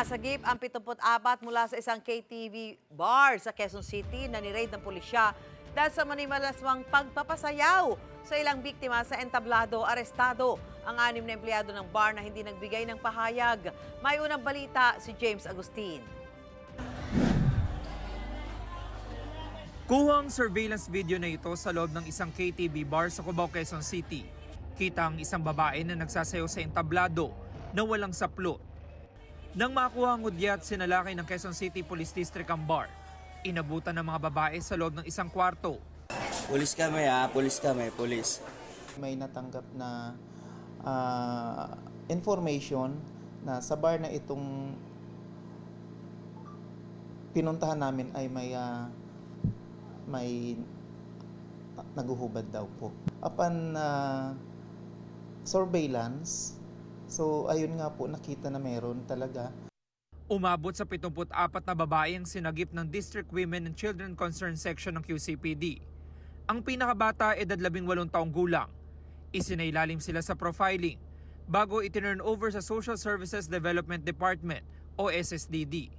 Nasagip ang 74 mula sa isang KTV bar sa Quezon City na ni-raid ng pulisya dahil sa manimalaswang pagpapasayaw sa ilang biktima sa entablado arestado ang anim na empleyado ng bar na hindi nagbigay ng pahayag. May unang balita si James Agustin. Kuha ang surveillance video na ito sa loob ng isang KTV bar sa Cubao, Quezon City. Kita ang isang babae na nagsasayaw sa entablado na walang saplot. Nang makuha ang udyat, sinalakay ng Quezon City Police District ang bar. Inabutan ng mga babae sa loob ng isang kwarto. Pulis kami ha, pulis kami, pulis. may natanggap na ah, information na sa bar na itong pinuntahan namin ay may ah, may naguhubad daw po. Upon ah, surveillance, so ayun nga po nakita na meron talaga Umabot sa 74 na babae ang sinagip ng District Women and Children Concern Section ng QCPD. Ang pinakabata edad 18 taong gulang. Isinailalim sila sa profiling bago itinurn over sa Social Services Development Department o SSDD.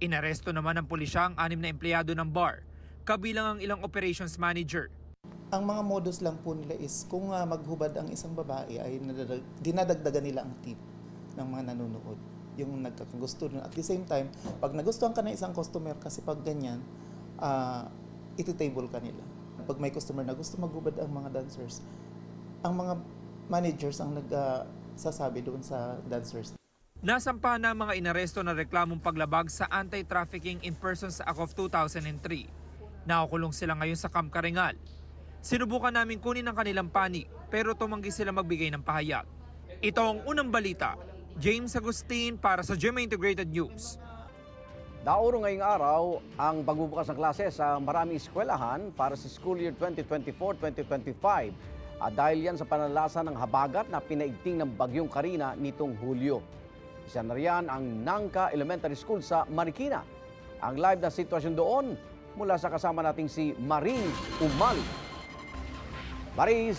Inaresto naman ng pulisya ang anim na empleyado ng bar, kabilang ang ilang operations manager. Ang mga modus lang po nila is kung ah, maghubad ang isang babae ay nadadag, dinadagdagan nila ang tip ng mga nanonood yung nagkakagusto nun. At the same time, pag nagustuhan ka ng isang customer kasi pag ganyan, uh, iti-table ka nila. Pag may customer na gusto maghubad ang mga dancers, ang mga managers ang nagsasabi doon sa dancers. Nasampa na mga inaresto na reklamong paglabag sa Anti-Trafficking in Persons Act of 2003. Nakakulong sila ngayon sa Camp Karingal. Sinubukan namin kunin ang kanilang panig pero tumanggi sila magbigay ng pahayag. Ito ang unang balita. James Agustin para sa GMA Integrated News. Daoro ngayong araw ang pagbubukas ng klase sa maraming eskwelahan para sa school year 2024-2025 at dahil yan sa panalasa ng habagat na pinaigting ng bagyong Karina nitong Hulyo. Isa na riyan ang Nangka Elementary School sa Marikina. Ang live na sitwasyon doon mula sa kasama nating si Marie Umali. Maris,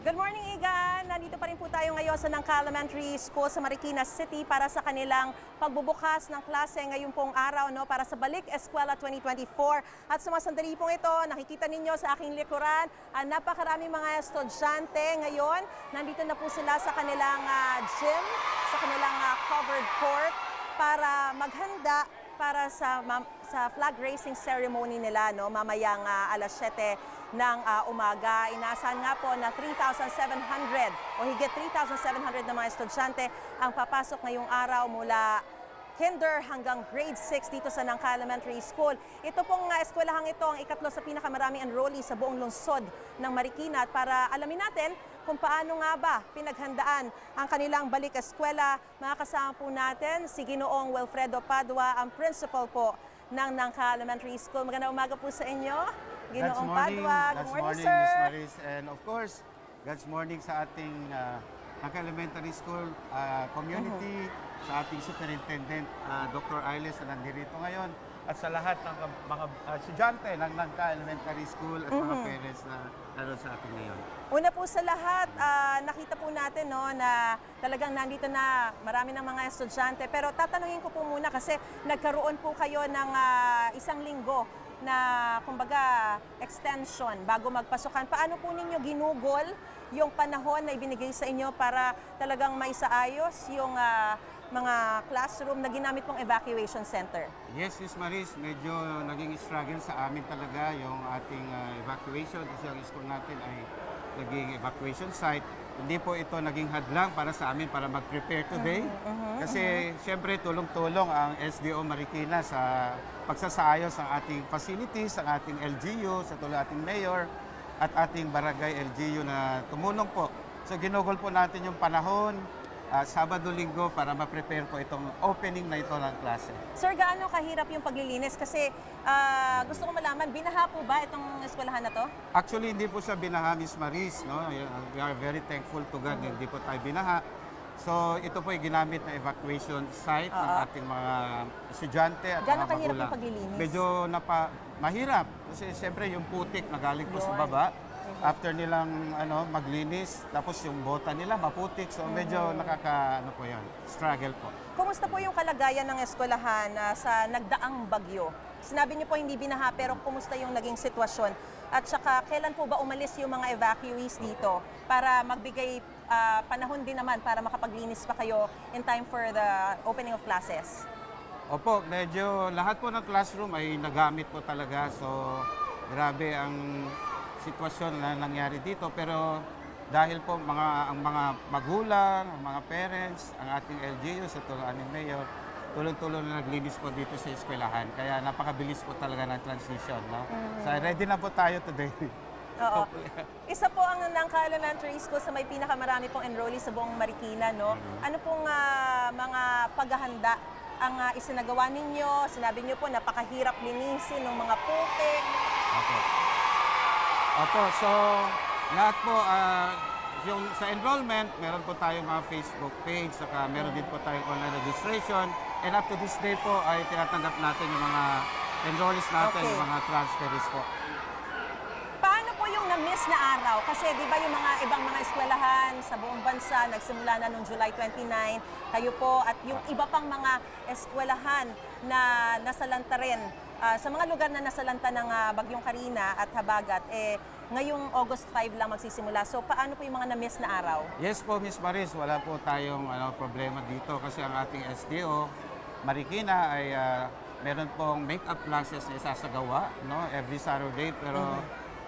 Good morning, Igan! Nandito pa rin po tayo ngayon sa Nangka Elementary School sa Marikina City para sa kanilang pagbubukas ng klase ngayong pong araw no, para sa Balik Eskwela 2024. At sa mga sandali pong ito, nakikita ninyo sa aking likuran, ang napakaraming mga estudyante ngayon. Nandito na po sila sa kanilang ah, gym, sa kanilang ah, covered court para maghanda para sa sa flag raising ceremony nila no mamayang ah, alas 7 ng ah, umaga. Inasahan nga po na 3,700 o higit 3,700 na mga estudyante ang papasok ngayong araw mula kinder hanggang grade 6 dito sa Nangka Elementary School. Ito pong uh, eskwelahang ito ang ikatlo sa pinakamaraming enrollee sa buong lungsod ng Marikina at para alamin natin kung paano nga ba pinaghandaan ang kanilang balik eskwela, makakasama po natin si Ginoong Wilfredo Padua, ang principal po ng Nangka Elementary School. Magandang umaga po sa inyo, Ginoong Padua. Good morning, morning, sir. Maris. And of course, God's morning sa ating uh, Naka Elementary School uh, community, Uh-huh. sa ating Superintendent uh, Dr. Ailes na nandito ngayon, at sa lahat ng ka- mga uh, estudyante ng Nangka Elementary School at mga parents na naroon sa atin ngayon. Una po sa lahat, ah, nakita po natin no, na talagang nandito na marami ng mga estudyante. Pero tatanungin ko po muna kasi nagkaroon po kayo ng ah, isang linggo na kumbaga extension bago magpasukan. Paano po ninyo ginugol yung panahon na ibinigay sa inyo para talagang maisaayos yung ah, mga classroom na ginamit pong evacuation center? Yes, Miss Maris, medyo naging struggle sa amin talaga yung ating uh, evacuation kasi ang school natin ay naging evacuation site. Hindi po ito naging hadlang para sa amin para mag-prepare today. Kasi siyempre tulong-tulong ang SDO Marikina sa pagsasaayos ng ating facilities, ang ating LGU, sa tulong ating mayor at ating barangay LGU na tumulong po. So ginugol po natin yung panahon, ah, Sabado-Linggo para ma-prepare po itong opening na ito ng klase. Sir, gaano kahirap yung paglilinis? Kasi ah, gusto ko malaman, binaha po ba itong eskwelahan na to? Actually, hindi po siya binaha, Miss Maris. No? We are very thankful to God na hindi po tayo binaha. So, ito po ay ginamit na evacuation site ng Oo. ating mga estudyante at Gaano mga kahirap magulang. yung paglilinis? Medyo napa, mahirap. Kasi siyempre yung putik na galing po sa baba. After nilang ano maglinis, tapos yung bota nila maputik. So medyo nakaka ano po 'yan, struggle po. Kumusta po yung kalagayan ng eskwelahan ah, sa nagdaang bagyo? Sinabi niyo po hindi binaha, pero kumusta yung naging sitwasyon? At saka, kailan po ba umalis yung mga evacuees dito para magbigay ah, panahon din naman para makapaglinis pa kayo in time for the opening of classes? Opo, medyo lahat po ng classroom ay nagamit po talaga. So, grabe ang sitwasyon na nangyari dito. Pero dahil po mga ang mga magulang, ang mga parents, ang ating LGU sa tulungan ni Mayor, tulong-tulong na naglinis po dito sa eskwelahan. Kaya napakabilis po talaga ng transition. No? So, ready na po tayo today. Oo. Isa po ang Nangka Elementary School sa may pinakamarami pong enrollee sa buong Marikina, no? Ano pong ah, mga paghahanda ang ah, isinagawa ninyo? Sinabi niyo po napakahirap linisin ng mga putik. Opo. Opo, so lahat po, ah, yung sa enrollment, meron po tayong mga Facebook page, saka meron din po tayong online registration. And up to this day po ay tinatanggap natin yung mga enrollees natin, Okay. yung mga transferees po. Paano po yung na-miss na araw? Kasi di ba yung mga ibang mga eskwelahan sa buong bansa nagsimula na noong July 29, kayo po at yung iba pang mga eskwelahan na nasalanta rin ah, sa mga lugar na nasalanta ng ah, Bagyong Karina at Habagat, eh, ngayong August 5 lang magsisimula. So paano po yung mga na-miss na araw? Yes po, Miss Maris, wala po tayong ano, problema dito kasi ang ating SDO, Marikina, ay ah, meron pong make-up classes na isasagawa no, every Saturday, pero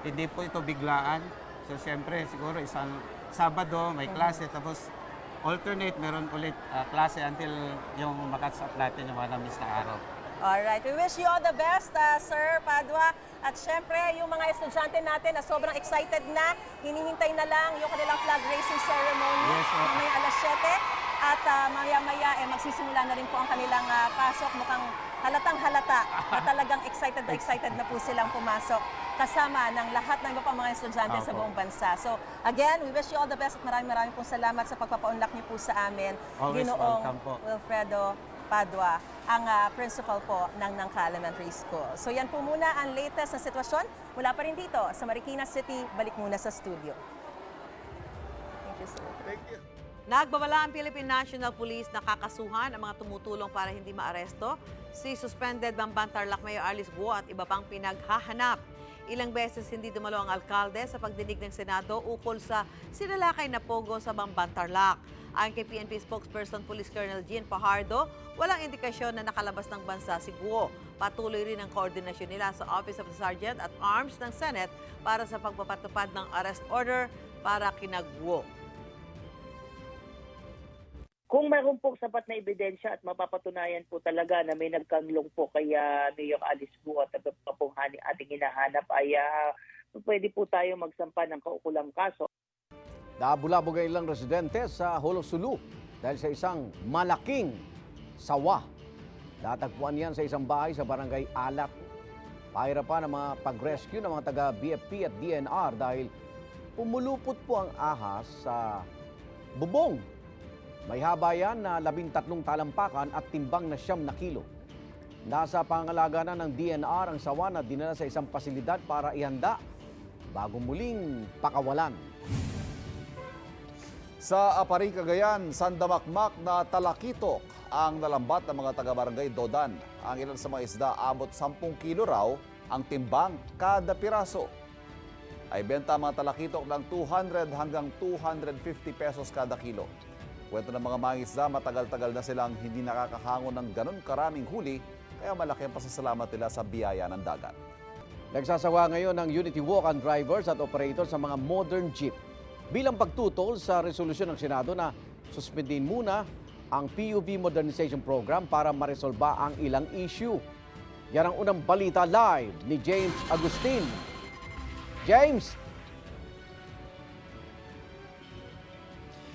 hindi po ito biglaan. So, siyempre, siguro isang Sabado may klase, tapos alternate, meron ulit ah, klase until yung makatsap natin yung mga na-miss na araw. Alright, we wish you all the best, uh, Sir Padua. At syempre, yung mga estudyante natin na sobrang excited na, hinihintay na lang yung kanilang flag raising ceremony Yes, mamaya alas 7. At uh, maya-maya, eh, magsisimula na rin po ang kanilang ah, pasok. Mukhang halatang halata na talagang excited na excited na po silang pumasok kasama ng lahat ng iba pang mga estudyante sa Opo. buong bansa. So again, we wish you all the best at maraming maraming pong salamat sa pagpapaunlak niyo po sa amin. Always Ginoong welcome po. Wilfredo Padua, ang ah, principal po ng Nangka Elementary School. So yan po muna ang latest na sitwasyon mula pa rin dito sa Marikina City. Balik muna sa studio. Thank you, sir. Nagbabala ang Philippine National Police na kakasuhan ang mga tumutulong para hindi maaresto si suspended Bamban Tarlac Mayor Alice Guo at iba pang pinaghahanap. Ilang beses hindi dumalo ang alkalde sa pagdinig ng Senado ukol sa sinalakay na pogo sa Bamban Tarlac. Ayon kay PNP spokesperson Police Colonel Jean Pajardo, walang indikasyon na nakalabas ng bansa si Guo. Patuloy rin ang koordinasyon nila sa Office of the Sergeant at Arms ng Senate para sa pagpapatupad ng arrest order para kina Guo. Kung mayroon po sapat na ebidensya at mapapatunayan po talaga na may nagkanglong po kay ah, Mayor Alice Gu at kapunghani ating hinahanap ay ah, pwede po tayo magsampa ng kaukulang kaso. Nabulabog ang ilang residente sa Holosulu dahil sa isang malaking sawa. Natagpuan yan sa isang bahay sa barangay Alat. Pahirapan ang mga pag-rescue ng mga taga-BFP at DNR dahil pumulupot po ang ahas sa bubong. May haba yan na labintatlong talampakan at timbang na siyam na kilo. Nasa pangalaga na ng DNR ang sawa na dinala sa isang pasilidad para ihanda bago muling pakawalan. Sa Aparing Cagayan, sandamakmak na talakitok ang nalambat ng mga taga-barangay Dodan. Ang ilan sa mga isda abot 10 kilo raw ang timbang kada piraso. Ay benta ang mga talakitok ng 200 hanggang 250 pesos kada kilo. Kwento ng mga mangisda, matagal-tagal na silang hindi nakakahangon ng ganun karaming huli, kaya malaki ang pasasalamat nila sa biyaya ng dagat. Nagsasawa ngayon ng Unity Walk ang drivers at operators sa mga modern jeep bilang pagtutol sa resolusyon ng Senado na suspendin muna ang PUV Modernization Program para maresolba ang ilang issue. Yan ang unang balita live ni James Agustin. James!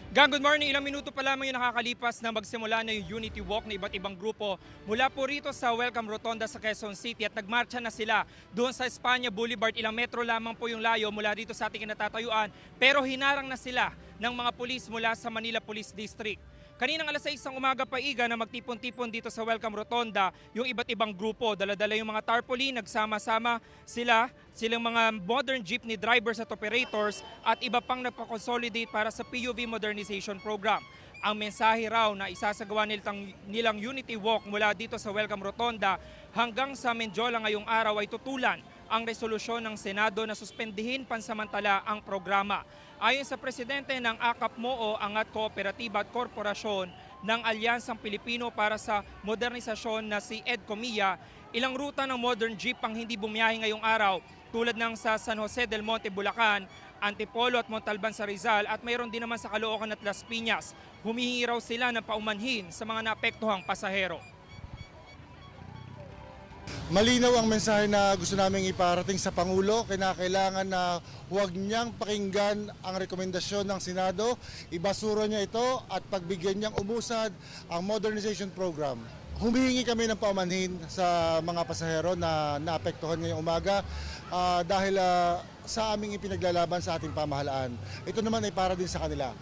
Gang, good morning. Ilang minuto pa lamang yung nakakalipas na magsimula na yung Unity Walk na iba't ibang grupo mula po rito sa Welcome Rotonda sa Quezon City at nagmarcha na sila doon sa Espanya Boulevard. Ilang metro lamang po yung layo mula dito sa ating kinatatayuan pero hinarang na sila ng mga pulis mula sa Manila Police District. Kaninang alas 6 ng umaga pa iga na magtipon-tipon dito sa Welcome Rotonda yung iba't ibang grupo. Dala-dala yung mga tarpaulin, nagsama-sama sila silang mga modern jeepney drivers at operators at iba pang nagpa-consolidate para sa PUV modernization program. Ang mensahe raw na isasagawa nilang, nilang Unity Walk mula dito sa Welcome Rotonda hanggang sa Menjola ngayong araw ay tutulan ang resolusyon ng Senado na suspendihin pansamantala ang programa. Ayon sa presidente ng AKAP MOO, Angat Kooperatiba at Korporasyon ng Alyansang Pilipino para sa Modernisasyon na si Ed Comilla, ilang ruta ng modern jeep ang hindi bumiyahe ngayong araw tulad ng sa San Jose del Monte, Bulacan, Antipolo at Montalban sa Rizal at mayroon din naman sa Caloocan at Las Piñas. Humihingi raw sila ng paumanhin sa mga naapektuhang pasahero. Malinaw ang mensahe na gusto namin iparating sa Pangulo. Kinakailangan na huwag niyang pakinggan ang rekomendasyon ng Senado, ibasura niya ito at pagbigyan niyang umusad ang modernization program. Humihingi kami ng paumanhin sa mga pasahero na naapektuhan ngayong umaga ah, dahil ah, sa aming ipinaglalaban sa ating pamahalaan. Ito naman ay para din sa kanila.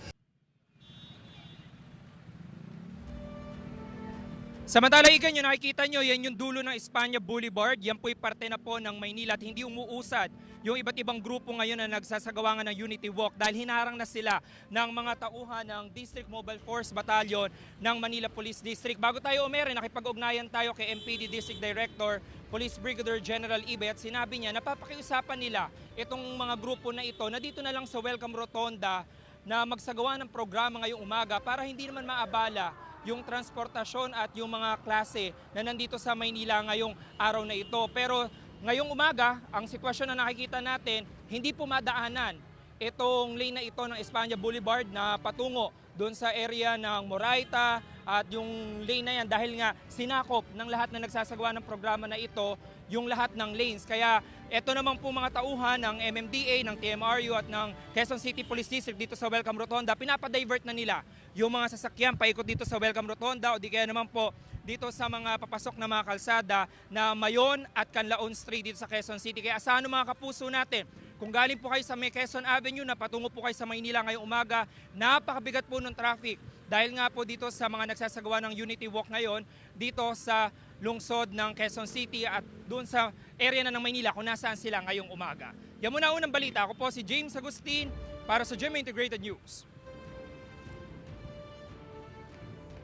Samantala, ikan nyo, nakikita nyo, yan yung dulo ng Espanya Boulevard. Yan po'y parte na po ng Maynila at hindi umuusad yung iba't ibang grupo ngayon na nagsasagawa ng Unity Walk dahil hinarang na sila ng mga tauhan ng District Mobile Force Battalion ng Manila Police District. Bago tayo umere, nakipag-ugnayan tayo kay MPD District Director, Police Brigadier General Ibe at sinabi niya, napapakiusapan nila itong mga grupo na ito na dito na lang sa Welcome Rotonda na magsagawa ng programa ngayong umaga para hindi naman maabala yung transportasyon at yung mga klase na nandito sa Maynila ngayong araw na ito. Pero ngayong umaga, ang sitwasyon na nakikita natin, hindi pumadaanan itong lane na ito ng Espanya Boulevard na patungo doon sa area ng Moraita at yung lane na yan dahil nga sinakop ng lahat na nagsasagawa ng programa na ito yung lahat ng lanes. Kaya ito naman po mga tauhan ng MMDA, ng TMRU at ng Quezon City Police District dito sa Welcome Rotonda, pinapadivert na nila yung mga sasakyan paikot dito sa Welcome Rotonda o di kaya naman po dito sa mga papasok na mga kalsada na Mayon at Canlaon Street dito sa Quezon City. Kaya asahan mga kapuso natin, kung galing po kayo sa may Quezon Avenue na patungo po kayo sa Maynila ngayong umaga, napakabigat po ng traffic. Dahil nga po dito sa mga nagsasagawa ng Unity Walk ngayon, dito sa lungsod ng Quezon City at doon sa area na ng Maynila kung nasaan sila ngayong umaga. Yan muna unang balita. Ako po si James Agustin para sa GMA Integrated News.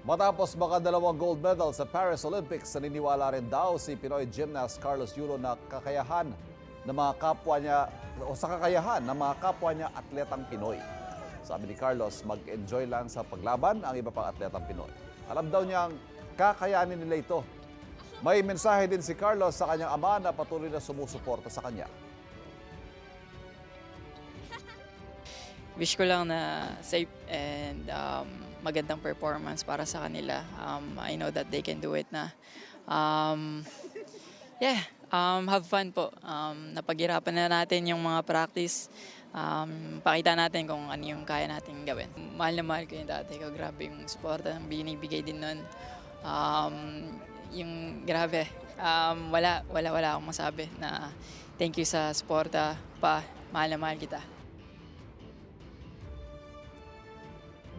Matapos makadalawang gold medal sa Paris Olympics, naniniwala rin daw si Pinoy gymnast Carlos Yulo na kakayahan ng mga kapwa niya o sa kakayahan ng mga kapwa niya atletang Pinoy. Sabi ni Carlos, mag-enjoy lang sa paglaban ang iba pang atletang Pinoy. Alam daw niyang kakayanin nila ito. May mensahe din si Carlos sa kanyang ama na patuloy na sumusuporta sa kanya. wish ko lang na safe and um, magandang performance para sa kanila. Um, I know that they can do it na. Um, yeah, um, have fun po. Um, napaghirapan na natin yung mga practice. Um, pakita natin kung ano yung kaya natin gawin. Mahal na mahal ko yung dati ko. Grabe yung support ang binibigay din nun. Um, yung grabe. Um, wala, wala, wala akong masabi na thank you sa suporta pa. Mahal na mahal kita.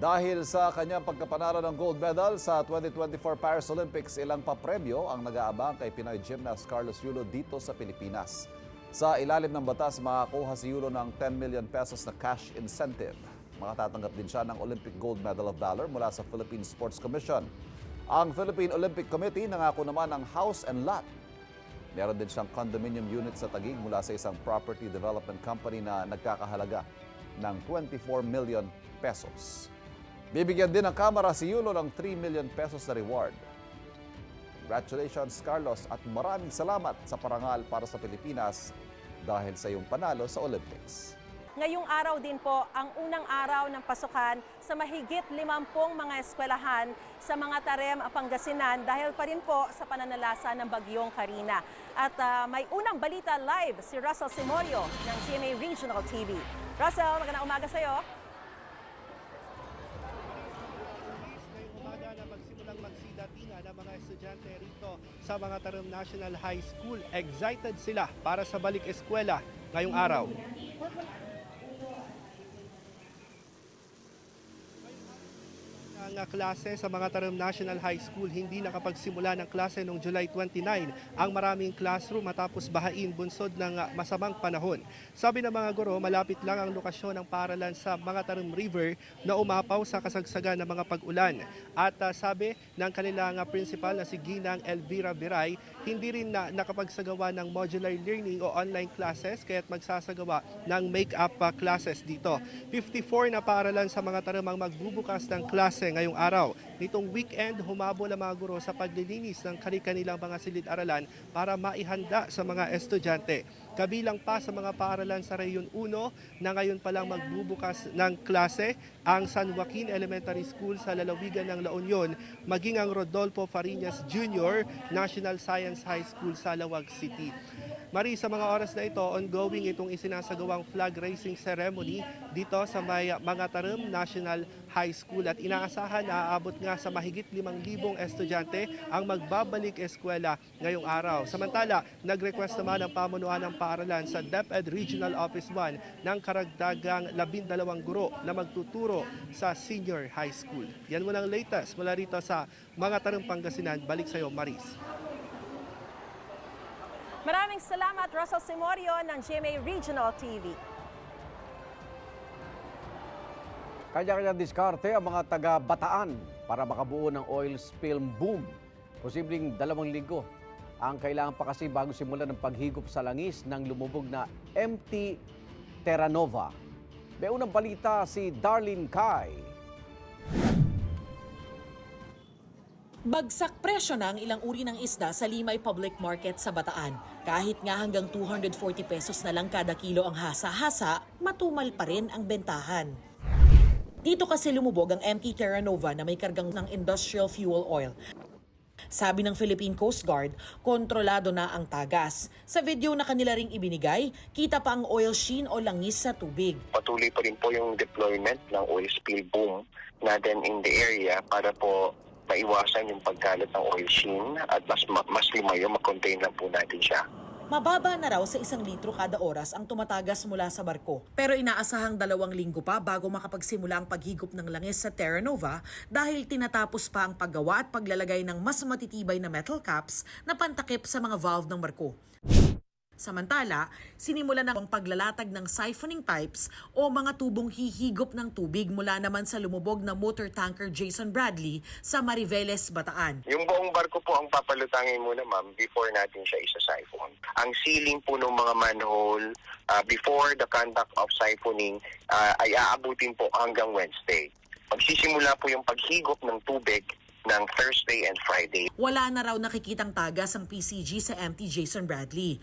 Dahil sa kanyang pagkapanalo ng gold medal sa 2024 Paris Olympics, ilang papremyo ang nag-aabang kay Pinoy gymnast Carlos Yulo dito sa Pilipinas. Sa ilalim ng batas, makakuha si Yulo ng 10 million pesos na cash incentive. Makatatanggap din siya ng Olympic Gold Medal of Valor mula sa Philippine Sports Commission. Ang Philippine Olympic Committee nangako naman ng house and lot. Meron din siyang condominium unit sa Taguig mula sa isang property development company na nagkakahalaga ng 24 million pesos. Bibigyan din ng Kamara si Yulo ng 3 million pesos na reward. Congratulations Carlos at maraming salamat sa parangal para sa Pilipinas dahil sa iyong panalo sa Olympics. Ngayong araw din po ang unang araw ng pasukan sa mahigit 50 mga eskwelahan sa mga Tarem, Pangasinan dahil pa rin po sa pananalasa ng Bagyong Karina. At ah, may unang balita live si Russell Simorio ng CMA Regional TV. Russell, magandang umaga sa iyo. magsidatingan ng mga estudyante rito sa mga Tarum National High School. Excited sila para sa balik eskwela ngayong araw. Ang klase sa mga Tarim National High School hindi nakapagsimula ng klase noong July 29 ang maraming classroom matapos bahain bunsod ng masamang panahon. Sabi ng mga guro, malapit lang ang lokasyon ng paaralan sa mga Tarim River na umapaw sa kasagsagan ng mga pag-ulan. At uh, sabi ng kanilang principal na si Ginang Elvira Biray, hindi rin na nakapagsagawa ng modular learning o online classes kaya't magsasagawa ng make-up uh, classes dito. 54 na paaralan sa mga Tarim ang magbubukas ng klase ngayong araw. Nitong weekend, humabol ang mga guro sa paglilinis ng kanilang mga silid-aralan para maihanda sa mga estudyante. Kabilang pa sa mga paaralan sa Rayon 1 na ngayon pa lang magbubukas ng klase ang San Joaquin Elementary School sa lalawigan ng La Union, maging ang Rodolfo Fariñas Jr. National Science High School sa Lawag City. Mari, sa mga oras na ito, ongoing itong isinasagawang flag raising ceremony dito sa may mga National High School at inaasahan na aabot nga sa mahigit 5,000 estudyante ang magbabalik eskwela ngayong araw. Samantala, nag-request naman ang pamunuan ng paaralan sa DepEd Regional Office 1 ng karagdagang 12 guro na magtuturo sa senior high school. Yan muna ang latest mula rito sa mga Pangasinan. Balik sa iyo, Maris. Maraming salamat Russell Simorio ng GMA Regional TV. Kanya-kanya diskarte ang mga taga-bataan para makabuo ng oil spill boom. Posibleng dalawang linggo ang kailangan pa kasi bago simulan ng paghigop sa langis ng lumubog na MT Terra Nova. May unang balita si Darlene Kai. Bagsak presyo na ang ilang uri ng isda sa Limay Public Market sa Bataan. Kahit nga hanggang 240 pesos na lang kada kilo ang hasa-hasa, matumal pa rin ang bentahan. Dito kasi lumubog ang MT Terra Nova na may kargang ng industrial fuel oil. Sabi ng Philippine Coast Guard, kontrolado na ang tagas. Sa video na kanila ring ibinigay, kita pa ang oil sheen o langis sa tubig. patuloy pa rin po yung deployment ng oil spill boom natin in the area para po maiwasan yung pagkalat ng oil sheen at mas ma- mas lumayo, mag-contain lang po natin siya. Mababa na raw sa isang litro kada oras ang tumatagas mula sa barko. Pero inaasahang dalawang linggo pa bago makapagsimula ang paghigop ng langis sa Terra Nova dahil tinatapos pa ang paggawa at paglalagay ng mas matitibay na metal caps na pantakip sa mga valve ng barko. Samantala, sinimulan na ang paglalatag ng siphoning pipes o mga tubong hihigop ng tubig mula naman sa lumubog na motor tanker Jason Bradley sa Mariveles, Bataan. Yung buong barko po ang papalutangin muna ma'am before natin siya isa-siphon. Ang sealing po ng mga manhole ah, before the conduct of siphoning ah, ay aabutin po hanggang Wednesday. Magsisimula po yung paghigop ng tubig ng Thursday and Friday. Wala na raw nakikitang tagas ang PCG sa MT Jason Bradley.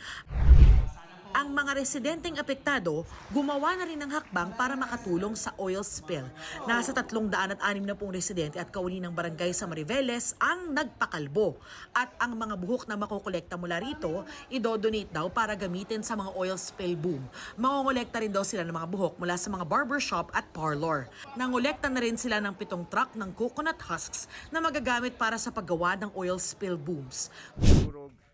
Ang mga residenteng apektado, gumawa na rin ng hakbang para makatulong sa oil spill. Nasa 360 na pong residente at kawani ng barangay sa Mariveles ang nagpakalbo. At ang mga buhok na makokolekta mula rito, idodonate daw para gamitin sa mga oil spill boom. Mangongolekta rin daw sila ng mga buhok mula sa mga barbershop at parlor. Nangolekta na rin sila ng pitong truck ng coconut husks na magagamit para sa paggawa ng oil spill booms.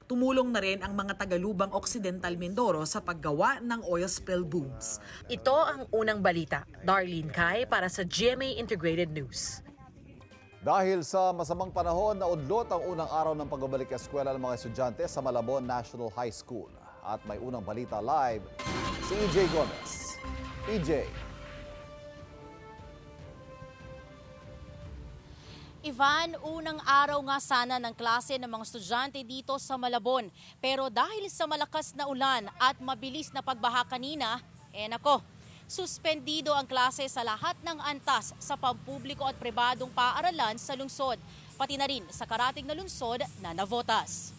Tumulong na rin ang mga tagalubang Occidental Mindoro sa paggawa ng oil spill booms. Ito ang unang balita. Darlene Kai para sa GMA Integrated News. Dahil sa masamang panahon, naudlot ang unang araw ng pagbabalik eskwela ng mga estudyante sa Malabon National High School. At may unang balita live, si EJ Gomez. EJ. Ivan, unang araw nga sana ng klase ng mga estudyante dito sa Malabon. Pero dahil sa malakas na ulan at mabilis na pagbaha kanina, eh nako, suspendido ang klase sa lahat ng antas sa pampubliko at pribadong paaralan sa lungsod, pati na rin sa karating na lungsod na Navotas.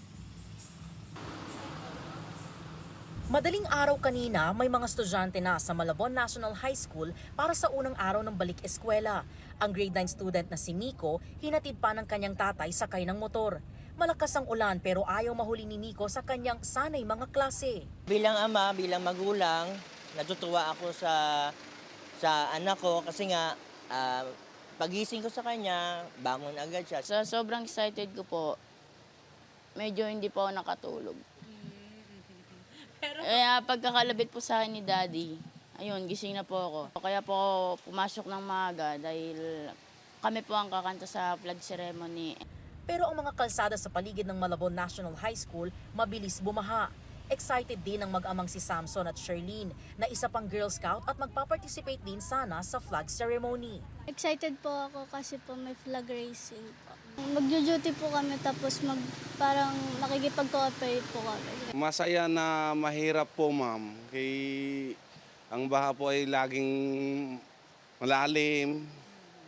Madaling araw kanina, may mga estudyante na sa Malabon National High School para sa unang araw ng balik eskwela. Ang grade 9 student na si Miko, hinatid pa ng kanyang tatay sakay ng motor. Malakas ang ulan pero ayaw mahuli ni Miko sa kanyang sanay mga klase. Bilang ama, bilang magulang, natutuwa ako sa sa anak ko kasi nga ah, pagising ko sa kanya, bangon agad siya. Sa sobrang excited ko po, medyo hindi po ako nakatulog. Kaya pagkakalabit po sa akin ni Daddy, ayun, gising na po ako. Kaya po ako pumasok ng maaga dahil kami po ang kakanta sa flag ceremony. Pero ang mga kalsada sa paligid ng Malabon National High School mabilis bumaha. Excited din ang mag-amang si Samson at Sherlyn na isa pang Girl Scout at magpa-participate din sana sa flag ceremony. Excited po ako kasi po may flag racing po. Magjo-duty po kami tapos mag, parang nakikipag-cooperate po kami. Masaya na mahirap po ma'am. Kay ang baha po ay laging malalim,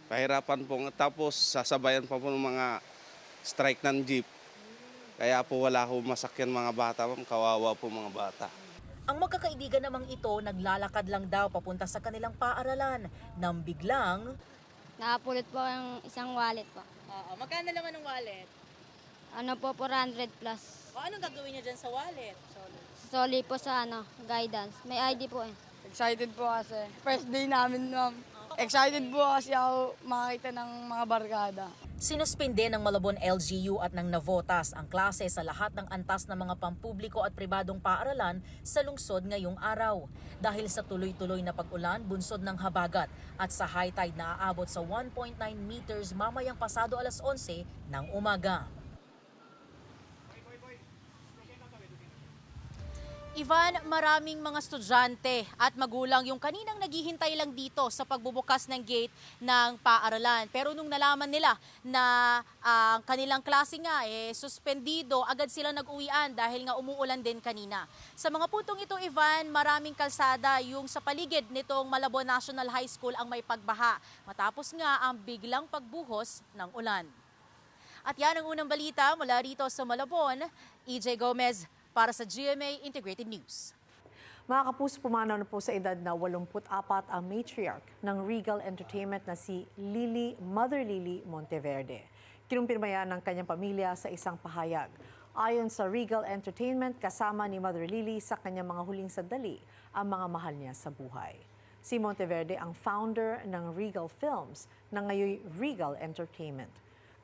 pahirapan po. Tapos sasabayan pa po ng mga strike ng jeep. Kaya po wala ko masakyan mga bata ma'am, kawawa po mga bata. Ang magkakaibigan namang ito naglalakad lang daw papunta sa kanilang paaralan nang biglang Nakapulot po ang isang wallet po. Oo, magkano naman ng wallet? Ano po, 400 plus. O anong gagawin niyo dyan sa wallet? Soli po sa ano, guidance. May ID po eh. Excited po kasi. First day namin, ma'am. Excited po kasi ako makakita ng mga barkada. Sinuspinde ng Malabon LGU at ng Navotas ang klase sa lahat ng antas ng mga pampubliko at pribadong paaralan sa lungsod ngayong araw. Dahil sa tuloy-tuloy na pag-ulan, bunsod ng habagat at sa high tide na aabot sa 1.9 meters mamayang pasado alas 11 ng umaga. Ivan, maraming mga estudyante at magulang yung kaninang naghihintay lang dito sa pagbubukas ng gate ng paaralan. Pero nung nalaman nila na ang kanilang klase nga eh suspendido, agad sila nag-uwian dahil nga umuulan din kanina. Sa mga puntong ito, Ivan, maraming kalsada yung sa paligid nitong Malabon National High School ang may pagbaha. Matapos nga ang biglang pagbuhos ng ulan. At yan ang unang balita mula rito sa Malabon. EJ Gomez para sa GMA Integrated News. Mga kapuso, pumanaw na po sa edad na 84 ang matriarch ng Regal Entertainment na si Lily, Mother Lily Monteverde. Kinumpirma yan ng kanyang pamilya sa isang pahayag. Ayon sa Regal Entertainment, kasama ni Mother Lily sa kanyang mga huling sandali ang mga mahal niya sa buhay. Si Monteverde ang founder ng Regal Films na ngayon Regal Entertainment.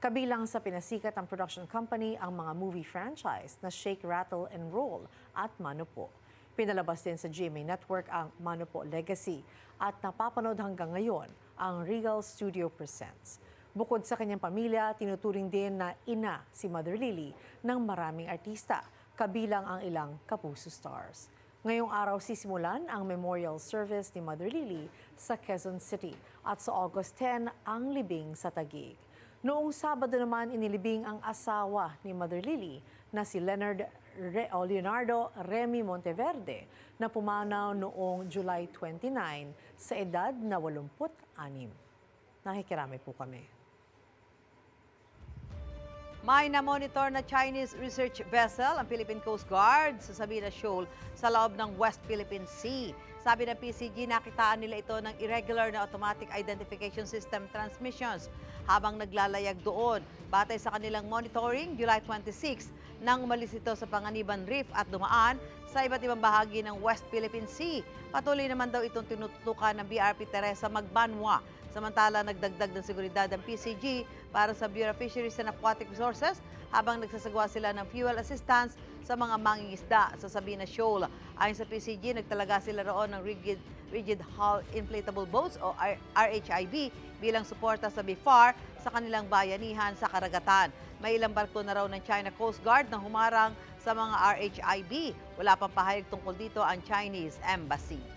Kabilang sa pinasikat ng production company ang mga movie franchise na Shake, Rattle, and Roll at Manopo. Pinalabas din sa GMA Network ang Manopo Legacy at napapanood hanggang ngayon ang Regal Studio Presents. Bukod sa kanyang pamilya, tinuturing din na ina si Mother Lily ng maraming artista, kabilang ang ilang kapuso stars. Ngayong araw sisimulan ang memorial service ni Mother Lily sa Quezon City at sa August 10 ang libing sa Taguig. Noong Sabado naman inilibing ang asawa ni Mother Lily na si Leonard Re- o Leonardo Remy Monteverde na pumanaw noong July 29 sa edad na 86. Nakikirami po kami. May na-monitor na Chinese research vessel ang Philippine Coast Guard sa Sabina Shoal sa loob ng West Philippine Sea. Sabi ng PCG, nakitaan nila ito ng irregular na automatic identification system transmissions habang naglalayag doon. Batay sa kanilang monitoring, July 26, nang umalis ito sa Panganiban Reef at dumaan sa iba't ibang bahagi ng West Philippine Sea. Patuloy naman daw itong tinututukan ng BRP Teresa Magbanwa Samantala, nagdagdag ng seguridad ang PCG para sa Bureau of Fisheries and Aquatic Resources habang nagsasagawa sila ng fuel assistance sa mga mangingisda sa Sabina Shoal. Ayon sa PCG, nagtalaga sila roon ng rigid, rigid hull inflatable boats o RHIB bilang suporta sa BIFAR sa kanilang bayanihan sa karagatan. May ilang barko na raw ng China Coast Guard na humarang sa mga RHIB. Wala pang pahayag tungkol dito ang Chinese Embassy.